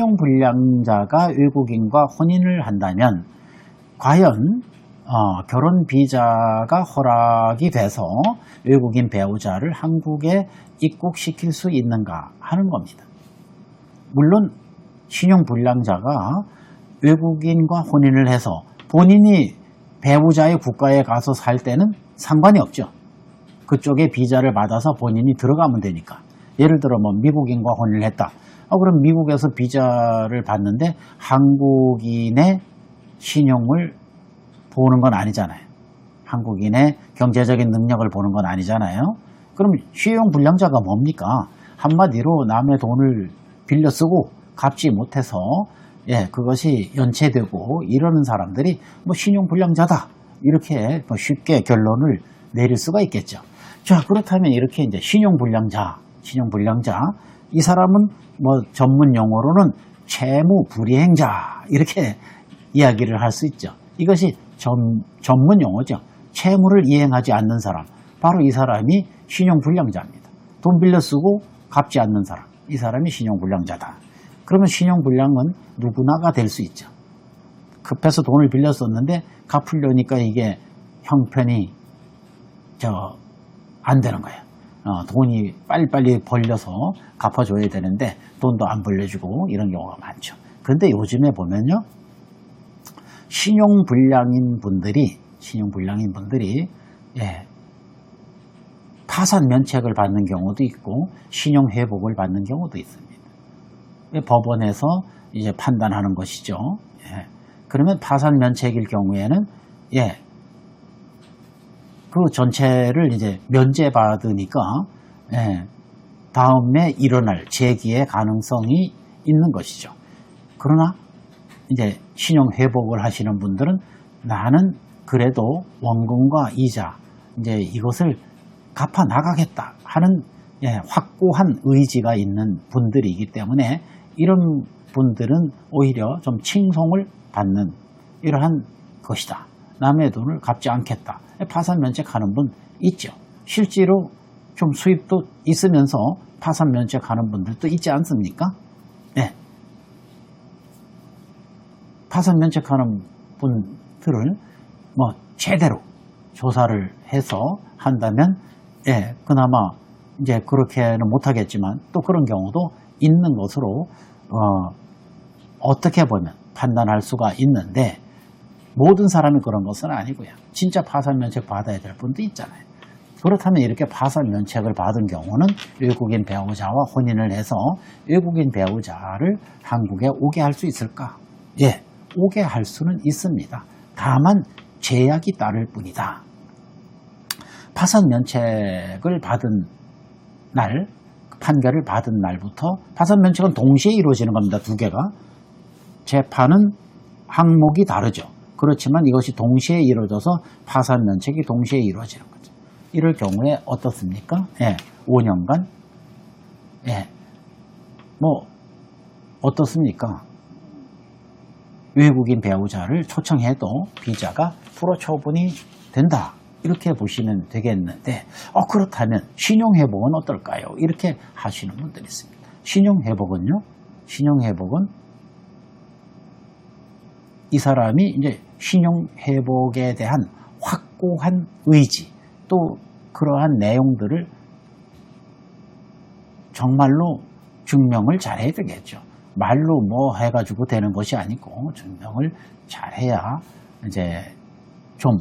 신용불량자가 외국인과 혼인을 한다면 과연 어, 결혼 비자가 허락이 돼서 외국인 배우자를 한국에 입국시킬 수 있는가 하는 겁니다. 물론 신용불량자가 외국인과 혼인을 해서 본인이 배우자의 국가에 가서 살 때는 상관이 없죠. 그쪽에 비자를 받아서 본인이 들어가면 되니까. 예를 들어 뭐 미국인과 혼인을 했다. 아, 그럼 미국에서 비자를 받는데 한국인의 신용을 보는 건 아니잖아요. 한국인의 경제적인 능력을 보는 건 아니잖아요. 그럼 신용 불량자가 뭡니까? 한마디로 남의 돈을 빌려 쓰고 갚지 못해서 예, 그것이 연체되고 이러는 사람들이 뭐 신용 불량자다. 이렇게 뭐 쉽게 결론을 내릴 수가 있겠죠. 자, 그렇다면 이렇게 이제 신용 불량자, 신용 불량자 이 사람은 뭐 전문 용어로는 채무 불이행자 이렇게 이야기를 할 수 있죠. 이것이 전, 전문 용어죠. 채무를 이행하지 않는 사람. 바로 이 사람이 신용불량자입니다. 돈 빌려 쓰고 갚지 않는 사람. 이 사람이 신용불량자다. 그러면 신용불량은 누구나가 될 수 있죠. 급해서 돈을 빌려 썼는데 갚으려니까 이게 형편이 저 안 되는 거예요. 어, 돈이 빨리빨리 벌려서 갚아줘야 되는데 돈도 안 벌려주고 이런 경우가 많죠. 그런데 요즘에 보면요. 신용불량인 분들이 신용불량인 분들이 예, 파산 면책을 받는 경우도 있고 신용 회복을 받는 경우도 있습니다. 예, 법원에서 이제 판단하는 것이죠. 예, 그러면 파산 면책일 경우에는 예, 그 전체를 이제 면제받으니까 예, 다음에 일어날 재기의 가능성이 있는 것이죠. 그러나 이제 신용 회복을 하시는 분들은 나는 그래도 원금과 이자 이제 이것을 갚아 나가겠다 하는 예, 확고한 의지가 있는 분들이기 때문에 이런 분들은 오히려 좀 칭송을 받는 이러한 것이다. 남의 돈을 갚지 않겠다. 파산 면책하는 분 있죠. 실제로 좀 수입도 있으면서 파산 면책하는 분들도 있지 않습니까? 네. 파산 면책하는 분들을 뭐 제대로 조사를 해서 한다면 예, 그나마 이제 그렇게는 못하겠지만 또 그런 경우도 있는 것으로 어, 어떻게 보면 판단할 수가 있는데 모든 사람이 그런 것은 아니고요. 진짜 파산 면책 받아야 될 분도 있잖아요. 그렇다면 이렇게 파산 면책을 받은 경우는 외국인 배우자와 혼인을 해서 외국인 배우자를 한국에 오게 할 수 있을까? 예, 오게 할 수는 있습니다. 다만 제약이 따를 뿐이다. 파산 면책을 받은 날, 판결을 받은 날부터 파산 면책은 동시에 이루어지는 겁니다. 두 개가. 재판은 항목이 다르죠. 그렇지만 이것이 동시에 이루어져서 파산 면책이 동시에 이루어지는 거죠. 이럴 경우에 어떻습니까? 예, 5년간 예, 뭐 어떻습니까? 외국인 배우자를 초청해도 비자가 불어 처분이 된다. 이렇게 보시면 되겠는데, 어, 그렇다면 신용회복은 어떨까요? 이렇게 하시는 분들이 있습니다. 신용회복은요, 신용회복은 이 사람이 이제 신용 회복에 대한 확고한 의지, 또 그러한 내용들을 정말로 증명을 잘 해야 되겠죠. 말로 뭐 해가지고 되는 것이 아니고 증명을 잘 해야 이제 좀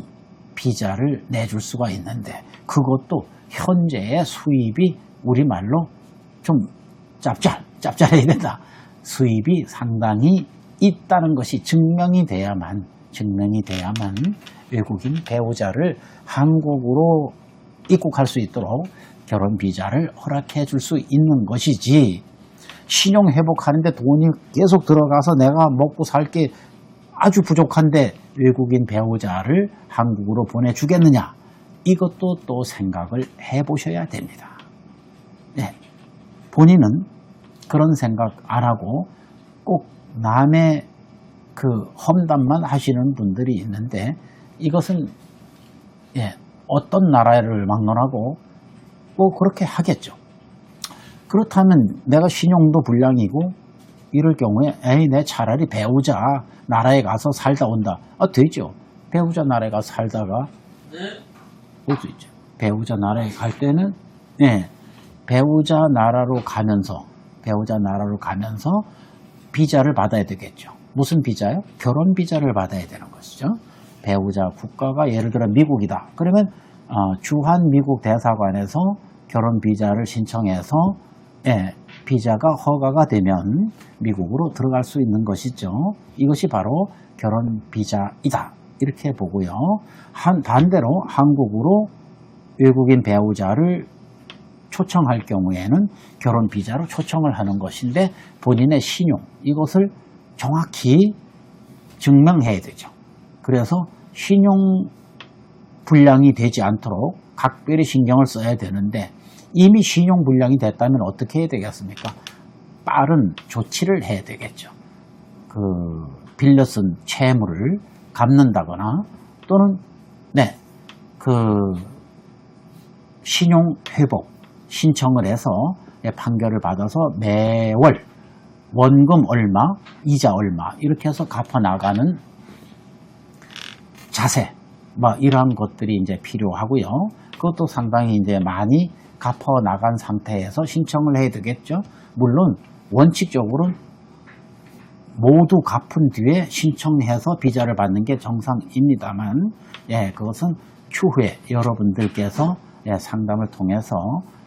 비자를 내줄 수가 있는데 그것도 현재의 수입이 우리말로 좀 짭짤, 짭짤해야 된다. 수입이 상당히 있다는 것이 증명이 돼야만, 증명이 돼야만 외국인 배우자를 한국으로 입국할 수 있도록 결혼 비자를 허락해 줄 수 있는 것이지 신용 회복하는데 돈이 계속 들어가서 내가 먹고 살 게 아주 부족한데 외국인 배우자를 한국으로 보내주겠느냐 이것도 또 생각을 해 보셔야 됩니다. 네. 본인은 그런 생각 안 하고 꼭 남의 그 험담만 하시는 분들이 있는데 이것은 예, 어떤 나라를 막론하고 뭐 그렇게 하겠죠. 그렇다면 내가 신용도 불량이고 이럴 경우에 에이 내 차라리 배우자 나라에 가서 살다 온다. 아 되죠. 배우자 나라에 가서 살다가 올 수 있죠. 배우자 나라에 갈 때는 네, 배우자 나라로 가면서 배우자 나라로 가면서 비자를 받아야 되겠죠. 무슨 비자요? 결혼 비자를 받아야 되는 것이죠. 배우자 국가가 예를 들어 미국이다. 그러면 어, 주한 미국 대사관에서 결혼 비자를 신청해서 예, 비자가 허가가 되면 미국으로 들어갈 수 있는 것이죠. 이것이 바로 결혼 비자이다. 이렇게 보고요. 한 반대로 한국으로 외국인 배우자를 초청할 경우에는 결혼 비자로 초청을 하는 것인데 본인의 신용 이것을 정확히 증명해야 되죠. 그래서 신용 불량이 되지 않도록 각별히 신경을 써야 되는데 이미 신용 불량이 됐다면 어떻게 해야 되겠습니까? 빠른 조치를 해야 되겠죠. 그 빌려 쓴 채무를 갚는다거나 또는 네, 그 신용 회복 신청을 해서 예, 판결을 받아서 매월 원금 얼마, 이자 얼마 이렇게 해서 갚아 나가는 자세, 뭐 이러한 것들이 이제 필요하고요. 그것도 상당히 이제 많이 갚아 나간 상태에서 신청을 해야 되겠죠. 물론 원칙적으로는 모두 갚은 뒤에 신청해서 비자를 받는 게 정상입니다만, 예, 그것은 추후에 여러분들께서 예, 상담을 통해서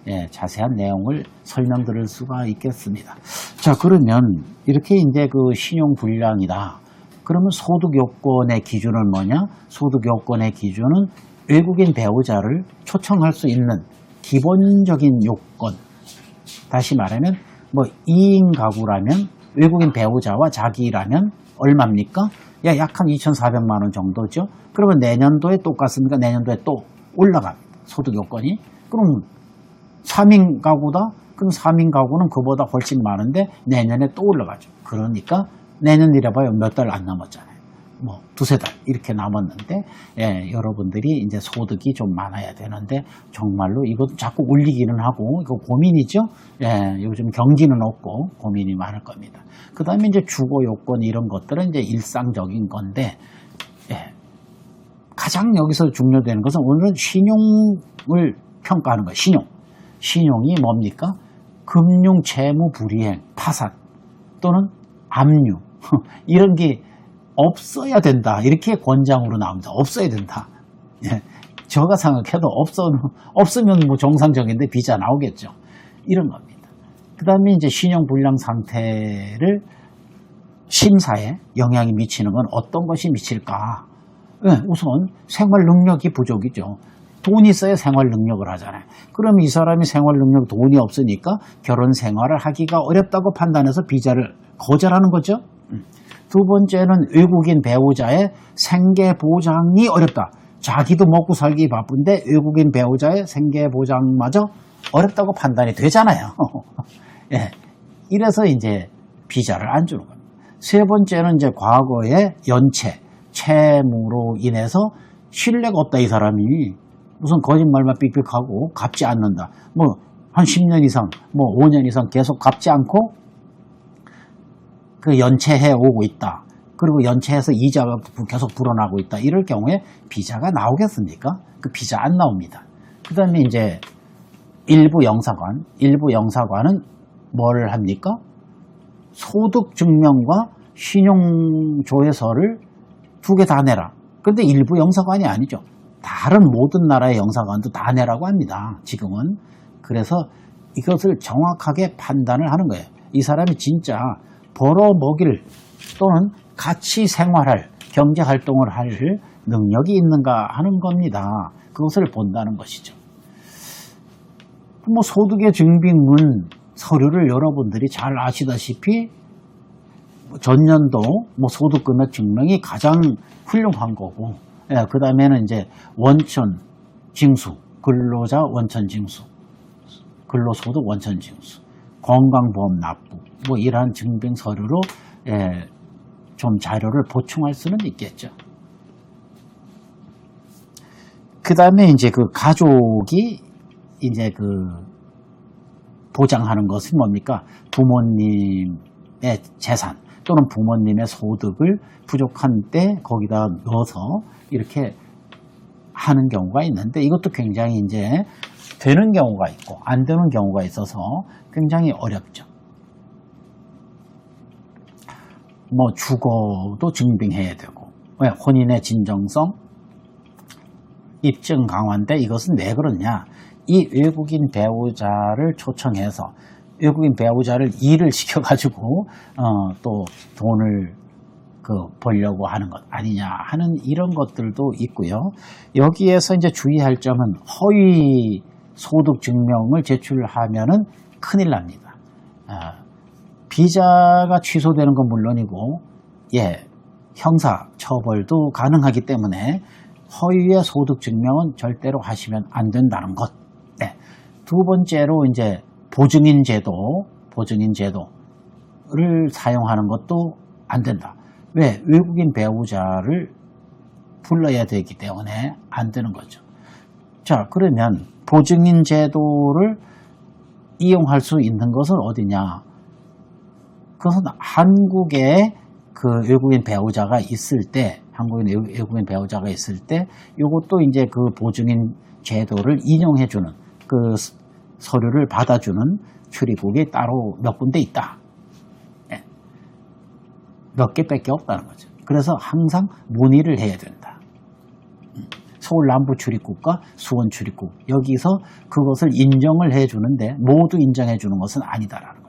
예, 자세한 내용을 설명드릴 수가 있겠습니다. 자, 그러면 이렇게 이제 그 신용 불량이다. 그러면 소득 요건의 기준은 뭐냐? 소득 요건의 기준은 외국인 배우자를 초청할 수 있는 기본적인 요건. 다시 말하면 뭐 2인 가구라면 외국인 배우자와 자기라면 얼마입니까? 야, 약 한 2,400만 원 정도죠. 그러면 내년도에 똑같습니까? 내년도에 또 올라갑니다. 소득 요건이. 그럼 3인 가구다? 그럼 3인 가구는 그보다 훨씬 많은데 내년에 또 올라가죠. 그러니까 내년이라 봐요. 몇 달 안 남았잖아요. 뭐 두세 달 이렇게 남았는데 예, 여러분들이 이제 소득이 좀 많아야 되는데 정말로 이것도 자꾸 올리기는 하고 이거 고민이죠. 예, 요즘 경기는 없고 고민이 많을 겁니다. 그 다음에 이제 주거 요건 이런 것들은 이제 일상적인 건데 예, 가장 여기서 중요되는 것은 오늘은 신용을 평가하는 거예요. 신용. 신용이 뭡니까? 금융 채무 불이행, 파산 또는 압류 이런 게 없어야 된다. 이렇게 권장으로 나옵니다. 없어야 된다. 예. 제가 생각해도 없어, 없으면 뭐 정상적인데 비자 나오겠죠. 이런 겁니다. 그 다음에 이제 신용불량 상태를 심사에 영향이 미치는 건 어떤 것이 미칠까? 예, 우선 생활 능력이 부족이죠. 돈이 있어야 생활 능력을 하잖아요. 그럼 이 사람이 생활 능력 돈이 없으니까 결혼 생활을 하기가 어렵다고 판단해서 비자를 거절하는 거죠. 음. 두 번째는 외국인 배우자의 생계 보장이 어렵다. 자기도 먹고 살기 바쁜데 외국인 배우자의 생계 보장마저 어렵다고 판단이 되잖아요. 예. 이래서 이제 비자를 안 주는 겁니다. 세 번째는 이제 과거의 연체, 채무로 인해서 신뢰가 없다, 이 사람이. 무슨 거짓말만 삑삑하고 갚지 않는다. 뭐, 한 10년 이상, 뭐 5년 이상 계속 갚지 않고 그 연체해 오고 있다. 그리고 연체해서 이자가 계속 불어나고 있다. 이럴 경우에 비자가 나오겠습니까? 그 비자 안 나옵니다. 그 다음에 이제 일부 영사관, 일부 영사관은 뭘 합니까? 소득 증명과 신용조회서를 두 개 다 내라. 근데 일부 영사관이 아니죠. 다른 모든 나라의 영사관도 다 내라고 합니다. 지금은. 그래서 이것을 정확하게 판단을 하는 거예요. 이 사람이 진짜 벌어먹일 또는 같이 생활할 경제 활동을 할 능력이 있는가 하는 겁니다. 그것을 본다는 것이죠. 뭐 소득의 증빙은 서류를 여러분들이 잘 아시다시피 전년도 뭐 소득 금액 증명이 가장 훌륭한 거고, 예, 그 다음에는 이제 원천 징수, 근로자 원천 징수, 근로소득 원천 징수, 건강보험 납부, 뭐 이러한 증빙 서류로 예, 좀 자료를 보충할 수는 있겠죠. 그 다음에 이제 그 가족이 이제 그 보장하는 것은 뭡니까? 부모님 재산 또는 부모님의 소득을 부족한 때 거기다 넣어서 이렇게 하는 경우가 있는데 이것도 굉장히 이제 되는 경우가 있고 안 되는 경우가 있어서 굉장히 어렵죠. 뭐 주거도 증빙해야 되고 왜 혼인의 진정성 입증 강화인데 이것은 왜 그러냐 이 외국인 배우자를 초청해서 외국인 배우자를 일을 시켜가지고 어, 또 돈을 그 벌려고 하는 것 아니냐 하는 이런 것들도 있고요. 여기에서 이제 주의할 점은 허위 소득 증명을 제출하면은 큰일 납니다. 아, 비자가 취소되는 건 물론이고, 예, 형사 처벌도 가능하기 때문에 허위의 소득 증명은 절대로 하시면 안 된다는 것. 네. 두 번째로 이제 보증인 제도, 보증인 제도를 사용하는 것도 안 된다. 왜? 외국인 배우자를 불러야 되기 때문에 안 되는 거죠. 자, 그러면 보증인 제도를 이용할 수 있는 것은 어디냐? 그것은 한국에 그 외국인 배우자가 있을 때, 한국인 외- 외국인 배우자가 있을 때, 이것도 이제 그 보증인 제도를 인용해주는 그 스- 서류를 받아주는 출입국이 따로 몇 군데 있다. 예. 몇 개밖에 없다는 거죠. 그래서 항상 문의를 해야 된다. 음. 서울 남부 출입국과 수원 출입국 여기서 그것을 인정을 해주는데 모두 인정해주는 것은 아니다라는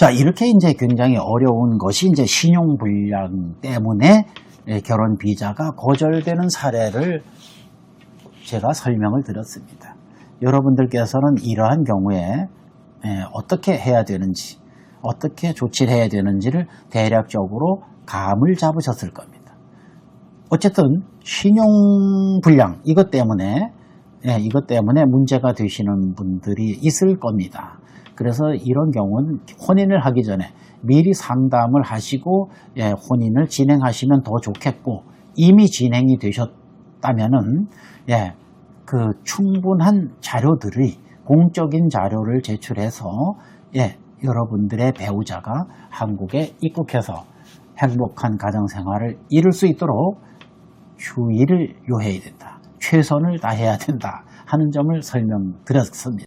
자, 이렇게 이제 굉장히 어려운 것이 이제 신용불량 때문에 예, 결혼 비자가 거절되는 사례를 제가 설명을 드렸습니다. 여러분들께서는 이러한 경우에 예, 어떻게 해야 되는지, 어떻게 조치를 해야 되는지를 대략적으로 감을 잡으셨을 겁니다. 어쨌든 신용불량 이것 때문에 예, 이것 때문에 문제가 되시는 분들이 있을 겁니다. 그래서 이런 경우는 혼인을 하기 전에 미리 상담을 하시고 예, 혼인을 진행하시면 더 좋겠고 이미 진행이 되셨다면은 예, 그 충분한 자료들이 공적인 자료를 제출해서 예, 여러분들의 배우자가 한국에 입국해서 행복한 가정 생활을 이룰 수 있도록 주의를 요해야 된다. 최선을 다해야 된다. 하는 점을 설명드렸습니다.